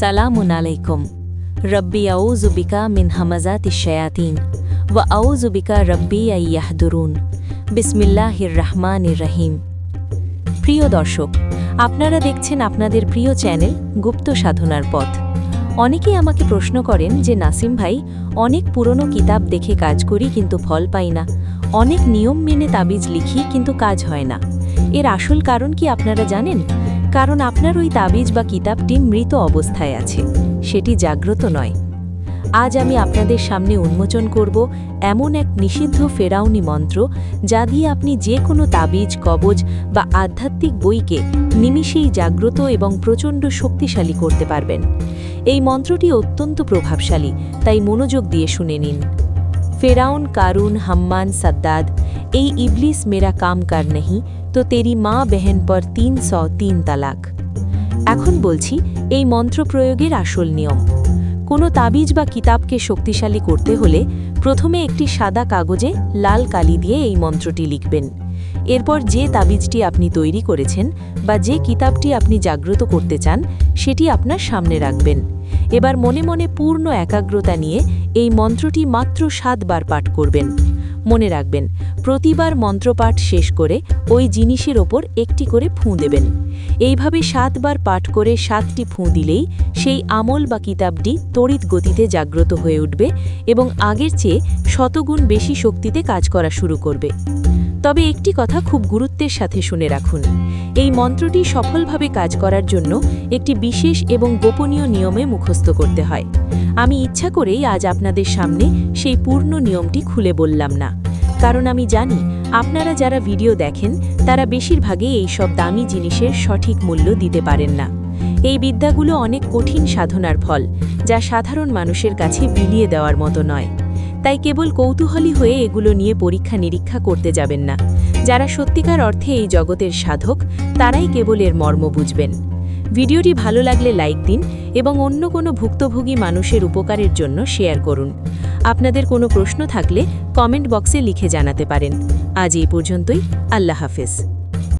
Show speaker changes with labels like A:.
A: সালামুন আলাইকুম রব্বি আউজুবিকা মিন হামাজাতি শয়াতিন ওয়া আউজুবিকা রব্বি আইয়াহদুরুন বিসমিল্লাহির রহমানির রহিম প্রিয় দর্শক আপনারা দেখছেন আপনাদের প্রিয় চ্যানেল গুপ্ত সাধনার পথ। অনেকেই আমাকে প্রশ্ন করেন যে, নাসিম ভাই, অনেক পুরনো কিতাব দেখে কাজ করি কিন্তু ফল পাই না। অনেক নিয়ম মেনে তাবিজ লিখি কিন্তু কাজ হয় না। এর আসল কারণ কি আপনারা জানেন? কারণ আপনার ওই তাবিজ বা কিতাবটি মৃত অবস্থায় আছে। সেটি জাগ্রত নয়। আজ আমি আপনাদের সামনে উন্মোচন করব এমন এক নিষিদ্ধ ফেরাউনি মন্ত্র যা দিয়ে আপনি যে কোনো তাবিজ, কবজ বা আধ্যাত্মিক বইকে নিমিষেই জাগ্রত এবং প্রচণ্ড শক্তিশালী করতে পারবেন। এই মন্ত্রটি অত্যন্ত প্রভাবশালী, তাই মনোযোগ দিয়ে শুনে নিন। ফেরাউন কারুন হাম্মান সাদ্দাদ এই ইবলিস মেরা কাম কার নেহি তো তেরি মা বেহেন পর তিন স তিন তালাক এখন বলছি, এই মন্ত্র প্রয়োগের আসল নিয়ম। কোনো তাবিজ বা কিতাবকে শক্তিশালী করতে হলে প্রথমে একটি সাদা কাগজে লাল কালি দিয়ে এই মন্ত্রটি লিখবেন। এরপর যে তাবিজটি আপনি তৈরি করেছেন বা যে কিতাবটি আপনি জাগ্রত করতে চান, সেটি আপনার সামনে রাখবেন। এবার মনে মনে পূর্ণ একাগ্রতা নিয়ে এই মন্ত্রটি মাত্র সাতবার পাঠ করবেন। মনে রাখবেন, প্রতিবার মন্ত্রপাঠ শেষ করে ওই জিনিসের ওপর একটি করে ফুঁ দেবেন। এইভাবে সাতবার পাঠ করে সাতটি ফুঁ দিলেই সেই আমল বা কিতাবটি তড়িৎ গতিতে জাগ্রত হয়ে উঠবে এবং আগের চেয়ে শতগুণ বেশি শক্তিতে কাজ করা শুরু করবে। তবে একটি কথা খুব গুরুত্বের সাথে শুনে রাখুন। এই মন্ত্রটি সফলভাবে কাজ করার জন্য একটি বিশেষ এবং গোপনীয় নিয়মে মুখস্থ করতে হয়। আমি ইচ্ছা করেই আজ আপনাদের সামনে সেই পূর্ণ নিয়মটি খুলে বললাম না। কারণ আমি জানি, আপনারা যারা ভিডিও দেখেন, তারা বেশিরভাগই এই সব দামি জিনিসের সঠিক মূল্য দিতে পারেন না। এই বিদ্যাগুলো অনেক কঠিন সাধনার ফল, যা সাধারণ মানুষের কাছে বিলিয়ে দেওয়ার মতো নয়। তাই কেবল কৌতূহলী হয়ে এগুলো নিয়ে পরীক্ষা নিরীক্ষা করতে যাবেন না। যারা সত্যিকার অর্থে এই জগতের সাধক, তারাই কেবল এর মর্ম বুঝবেন। ভিডিওটি ভালো লাগলে লাইক দিন এবং অন্য কোনো ভুক্তভোগী মানুষের উপকারের জন্য শেয়ার করুন। আপনাদের কোনো প্রশ্ন থাকলে কমেন্ট বক্সে লিখে জানাতে পারেন। আজ এই পর্যন্তই। আল্লাহ হাফেজ।